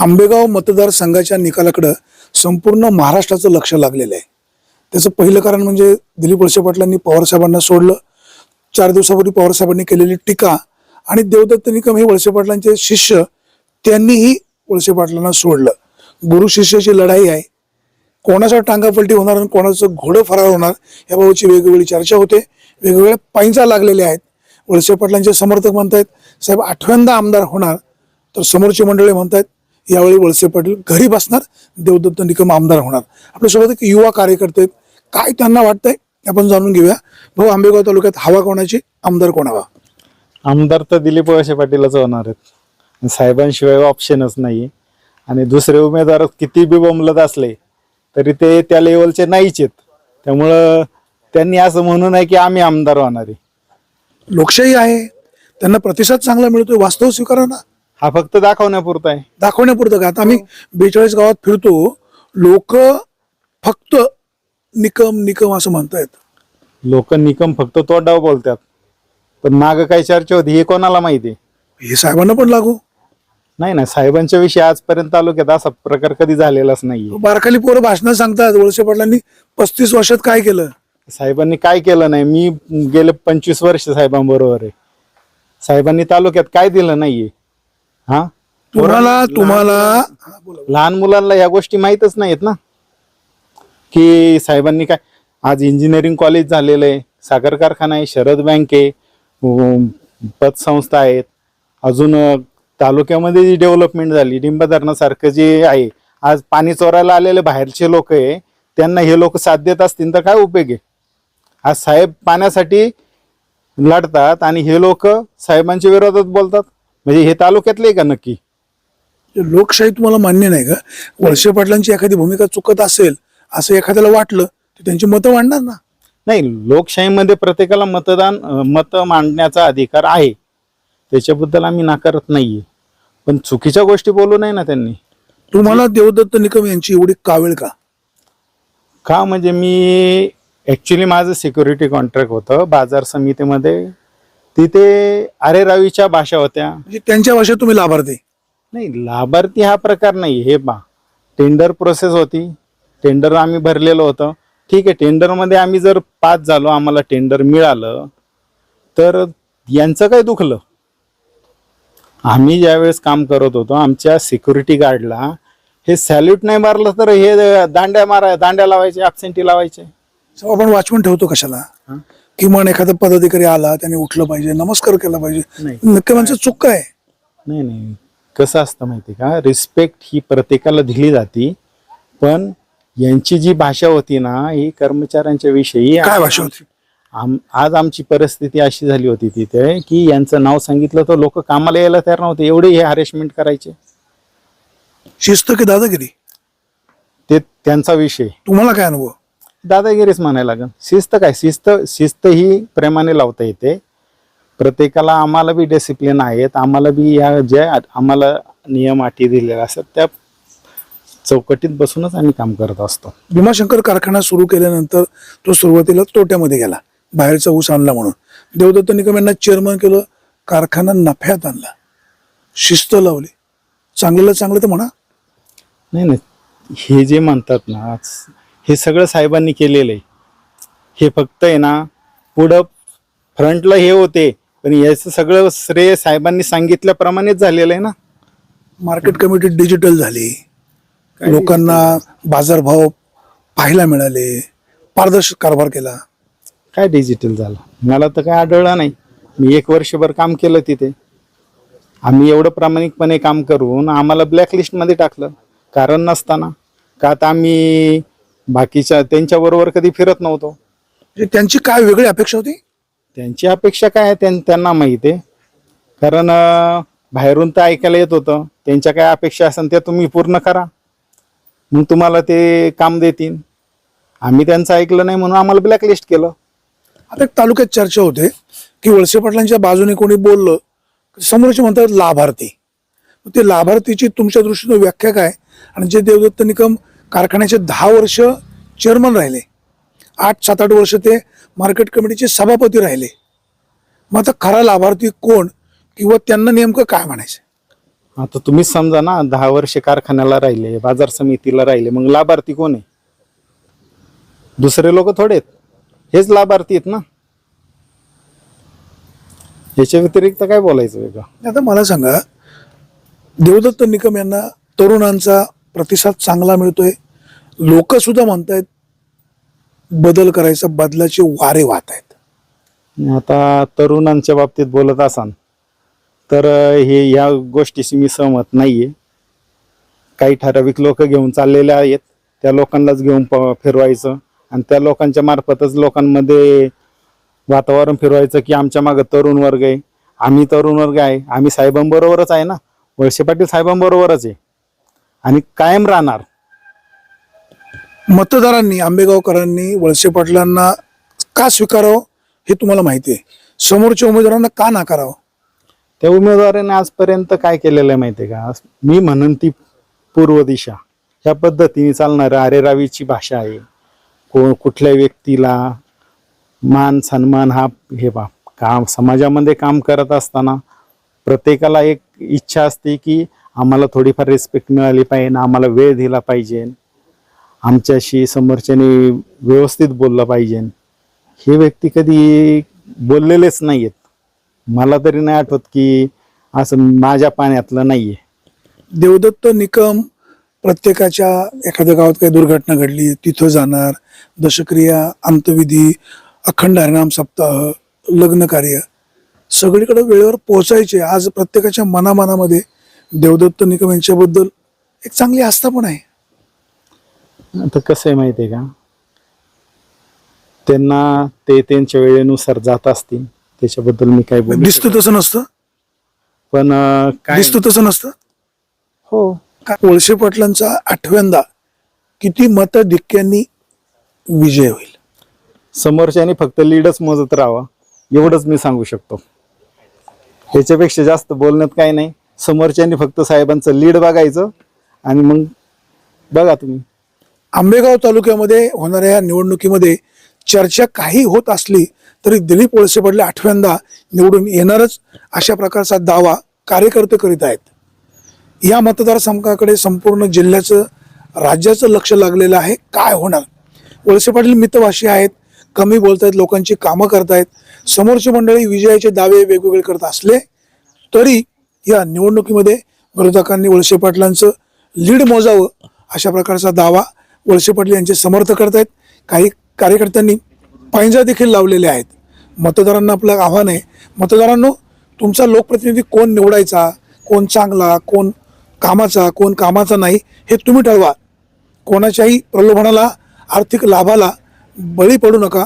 आंबेगाव मतदारसंघाच्या निकालाकडं संपूर्ण महाराष्ट्राचं लक्ष लागलेलं आहे. त्याचं पहिलं कारण म्हणजे दिलीप वळसे पाटलांनी पवारसाहेबांना सोडलं. चार दिवसापूर्वी पवारसाहेबांनी केलेली टीका आणि देवदत्त निकम हे वळसे पाटलांचे शिष्य त्यांनीही वळसे पाटलांना सोडलं. गुरु शिष्याची लढाई आहे. कोणाचा टांगापलटी होणार आणि कोणाचं घोडं फरार होणार याबाबतची वेगवेगळी चर्चा होते. वेगवेगळ्या पायंचा लागलेल्या आहेत. वळसे पाटलांचे समर्थक म्हणतायत साहेब आठव्यांदा आमदार होणार. तर समोरची मंडळी म्हणतायत यावेळी वळसे पाटील घरी बसणार देवदत्त निकम आमदार होणार. आपल्यासोबत एक युवा कार्यकर्ते आहेत. काय त्यांना वाटतंय आपण जाणून घेऊया. भाऊ आंबेगाव तालुक्यात हवा कोणाची आमदार कोणावा आमदार तर दिलीप वळसे पाटीलच होणार आहेत. साहेबांशिवाय ऑप्शनच नाही आणि दुसरे उमेदवार किती बी बोंबलत असले तरी ते त्या लेवलचे नाहीच आहेत. त्यामुळं त्यांनी असं म्हणू नये की आम्ही आमदार होणार आहे. लोकशाही आहे. त्यांना प्रतिसाद चांगला मिळतोय वास्तव स्वीकारा ना. हा फक्त दाखवण्यापुरता आहे. दाखवण्यापुरतं का? आता आम्ही बेचाळीस गावात फिरतो. लोक फक्त निकम निकम असं म्हणतायत. लोक निकम फक्त तोंडावर बोलतात. पण माग काय चर्चा होती हे कोणाला माहिती? आहे हे साहेबांना पण लागू. नाही ना साहेबांच्या विषयी आजपर्यंत तालुक्यात असा प्रकार कधी झालेलाच नाहीये. बारखाली पोरं भाषणं सांगतात. वळसे पाटलांनी पस्तीस वर्षात काय केलं? साहेबांनी काय केलं नाही? मी गेले पंचवीस वर्ष साहेबांबरोबर आहे. साहेबांनी तालुक्यात काय दिलं नाहीये? हा? तुम्हाला तुम्हाला. लहान मुलांना या गोष्टी माहीतच नाहीत ना? की साहेबांनी काय आज इंजिनिअरिंग कॉलेज झालेलं आहे साखर कारखाना आहे शरद बँक आहे पतसंस्था आहेत. अजून तालुक्यामध्ये जी डेव्हलपमेंट झाली डिंब धरणासारखं जे आहे आज पाणी चोरायला आलेले बाहेरचे लोक आहे त्यांना हे लोक साथ देत असतील तर काय उपयोग आहे? आज साहेब पाण्यासाठी लढतात आणि हे लोक साहेबांच्या विरोधात बोलतात. म्हणजे हे तालुक्यातले का नक्की? लोकशाही तुम्हाला मान्य नाही का? वळसे पाटलांची एखादी भूमिका चुकत असेल असं एखाद्याला वाटलं तर त्यांची मतं मांडणार ना? नाही लोकशाहीमध्ये प्रत्येकाला मतदान मत मांडण्याचा अधिकार आहे. त्याच्याबद्दल आम्ही नाकारत नाहीये. पण चुकीच्या गोष्टी बोलू नये ना त्यांनी. तुम्हाला देवदत्त निकम यांची एवढी कावेळ का? का? म्हणजे मी ऍक्च्युली माझं सिक्युरिटी कॉन्ट्रॅक्ट होतं बाजार समितीमध्ये. तिथे अरे रावीच्या भाषा होत्या. म्हणजे त्यांच्या भाषेत तुम्ही लाभार्थी? नाही लाभार्थी हा प्रकार नाही हे पा टेंडर प्रोसेस होती. टेंडर आम्ही भरलेलं होतं. ठीक आहे टेंडरमध्ये आम्ही जर पास झालो आम्हाला टेंडर मिळालं तर यांचं काय दुखलं? आम्ही ज्यावेळेस काम करत होतो आमच्या सिक्युरिटी गार्डला हे सॅल्यूट नाही मारलं तर हे दांड्या मारा दांड्या लावायचे ॲबसेंटी लावायचे. so आपण वाचवून ठेवतो कशाला? किमान एखादा पदाधिकारी आला त्याने उठलं पाहिजे नमस्कार केला पाहिजे. नाही. मुख्यमंत्री चूक काय नाही नाही. कसं असतं माहिती का? रिस्पेक्ट ही प्रत्येकाला दिली जाते पण यांची जी भाषा होती ना ही कर्मचाऱ्यांच्या विषयी काय भाषा होती? आम आज आमची परिस्थिती अशी झाली होती तिथे की यांचं नाव सांगितलं तर लोक कामाला यायला तयार नव्हते एवढे हे हॅरेसमेंट करायचे. शिस्त की दादागिरी? ते त्यांचा विषय. तुम्हाला काय अनुभव? दादागिरीच म्हणायला लागेल. शिस्त काय? शिस्त शिस्त ही प्रेमाने लावता येते. प्रत्येकाला आम्हाला बी डिसिप्लिन आहेत. आम्हाला बी या ज्या आम्हाला नियम अटी दिलेल्या असतात त्या चौकटीत बसूनच आम्ही काम करत असतो. भीमाशंकर कारखाना सुरू केल्यानंतर तो सुरुवातीला तोट्यामध्ये गेला. बाहेरचा ऊस आणला म्हणून. देवदत्त निकम यांना चेअरमन केलं कारखाना नफ्यात आणला. शिस्त लावली. चांगलं चांगलं तर म्हणा. नाही नाही. हे जे म्हणतात ना हे सगळं साहेबांनी केलेलं आहे. हे फक्त आहे ना पुढं फ्रंटला हे होते पण याचं सगळं श्रेय साहेबांनी सांगितल्याप्रमाणेच झालेलं आहे ना. मार्केट कमिटी डिजिटल झाली. लोकांना बाजारभाव पाहायला मिळाले पारदर्शक कारभार केला. काय डिजिटल झालं? मला तर काय आढळलं नाही. मी एक वर्षभर काम केलं तिथे. आम्ही एवढं प्रामाणिकपणे काम करून आम्हाला ब्लॅकलिस्टमध्ये टाकलं. कारण नसताना. का आता आम्ही बाकीच्या त्यांच्याबरोबर कधी फिरत नव्हतो. म्हणजे त्यांची काय वेगळी अपेक्षा होती? त्यांची अपेक्षा काय आहे त्यां- त्यांना माहिती आहे. कारण अं, बाहेरून तर ऐकायला येत होतं. त्यांच्या काय अपेक्षा असेल त्या तुम्ही पूर्ण करा. मग तुम्हाला ते काम देतील. आम्ही त्यांचं ऐकलं नाही म्हणून आम्हाला ब्लॅकलिस्ट केलं. आता एक तालुक्यात चर्चा होते की वळसे पाटलांच्या बाजूने कोणी बोललं समोरचे म्हणतात लाभार्थी. मग ते लाभार्थीची तुमच्या दृष्टीनं व्याख्या काय? आणि जे देवदत्त निकम कारखान्याचे दहा वर्ष चेअरमन राहिले. आठ सात आठ वर्ष ते मार्केट कमिटीचे सभापती राहिले. मग आता खरा लाभार्थी कोण किंवा त्यांना नेमकं काय म्हणायचं? आता तुम्हीच समजा ना दहा वर्ष कारखान्याला राहिले बाजार समितीला राहिले मग लाभार्थी कोण आहे? दुसरे लोक थोडे आहेत. हेच लाभार्थी आहेत ना. याच्या व्यतिरिक्त काय बोलायचं वेगळं? आता मला सांगा देवदत्त निकम यांना तरुणांचा प्रतिसाद चांगला मिळतोय. लोक सुद्धा म्हणतायत बदल करायचा बदलाचे वारे वाहत आहेत. आता तरुणांच्या बाबतीत बोलत असाल तर हे या गोष्टीशी मी सहमत नाहीये. काही ठराविक लोक घेऊन चाललेले आहेत त्या लोकांनाच घेऊन प- फिरवायचं. आणि त्या लोकांच्या मार्फतच लोकांमध्ये वातावरण फिरवायचं की आमच्या मागं तरुण वर्ग आहे. आम्ही तरुण वर्ग आहे. आम्ही साहेबांबरोबरच आहे ना? वळसे पाटील साहेबांबरोबरच आहे. आणि कायम राहणार. मतदारांनी आंबेगावकरांनी वळसे पाटलांना का स्वीकारावं हे तुम्हाला माहिती आहे. समोरच्या उमेदवारांना का नाकारावं? त्या उमेदवाराने आजपर्यंत काय केलेलं आहे माहिती आहे का? मी म्हणन ती पूर्व दिशा. ह्या पद्धतीने चालणारं अरेरावीची भाषा आहे. को कुठल्या व्यक्तीला मान सन्मान हा हे बा काम समाजामध्ये काम करत असताना प्रत्येकाला एक इच्छा असते की आम्हाला थोडीफार रिस्पेक्ट मिळाली पाहिजे आम्हाला वेळ दिला पाहिजे. आमच्याशी समोरच्याने व्यवस्थित बोललं पाहिजे. हे व्यक्ती कधी बोललेलेच नाही आहेत मला तरी नाही आठवत की असं माझ्या पाण्यातलं नाहीये. देवदत्त निकम प्रत्येकाच्या एखाद्या गावात काही दुर्घटना घडली तिथं जाणार दशक्रिया अंतविधी अखंड हरिनाम सप्ताह लग्न कार्य सगळीकडे वेळेवर पोहोचायचे आज प्रत्येकाच्या मनामनामध्ये देवदत्त निकम यांच्याबद्दल एक चांगली आस्था पण आहे. आता कसं आहे माहिती आहे का? त्यांना ते त्यांच्या वेळेनुसार जात असतील त्याच्याबद्दल मी काय बोलू दिसतं तसं नसतं? पण अं, काय दिसतं तसं नसतं? हो. का वळसे पाटलांचा आठव्यांदा किती मतधिक्यांनी विजय होईल? समोरच्याने फक्त लीडच मोजत राहावा एवढंच मी सांगू शकतो. ह्याच्यापेक्षा जास्त बोलण्यात काही नाही. समोरच्यांनी फक्त साहेबांचं लीड बघायचं आणि मग बघा तुम्ही. आंबेगाव तालुक्यामध्ये होणाऱ्या या निवडणुकीमध्ये चर्चा काही होत असली तरी दिलीप वळसे पडले आठव्यांदा निवडून येणारच अशा प्रकारचा दावा कार्यकर्ते करीत आहेत. या मतदारसंघाकडे संपूर्ण जिल्ह्याचं राज्याचं लक्ष लागलेलं आहे. काय होणार? वळसे पाटील मितभाषी आहेत कमी बोलतायत लोकांची कामं करतायत. समोरची मंडळी विजयाचे दावे वेगवेगळे करत असले तरी या निवडणुकीमध्ये विरोधकांनी वळसे पाटलांचं लीड मोजावं अशा प्रकारचा दावा वळसे पाटील यांचे करत करतायत काही कार्यकर्त्यांनी पायंजा देखील लावलेले आहेत. मतदारांना आपलं आव्हान आहे. मतदारांनो तुमचा लोकप्रतिनिधी कोण निवडायचा कोण चांगला कोण कामाचा कोण कामाचा नाही हे तुम्ही ठरवा. कोणाच्याही प्रलोभनाला आर्थिक लाभाला बळी पडू नका.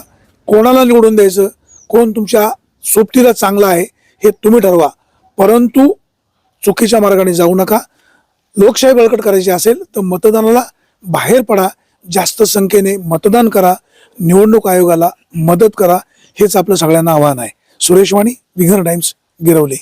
कोणाला निवडून द्यायचं कोण तुमच्या सोबतीला चांगला आहे हे तुम्ही ठरवा. परंतु चुकीच्या मार्गाने जाऊ नका. लोकशाही बळकट करायची असेल तर मतदानाला बाहेर पडा. जास्त संख्येने मतदान करा. निवडणूक आयोगाला मदत करा. हेच आपलं सगळ्यांना आव्हान आहे. सुरेश वाणी विघर टाइम्स गिरवली.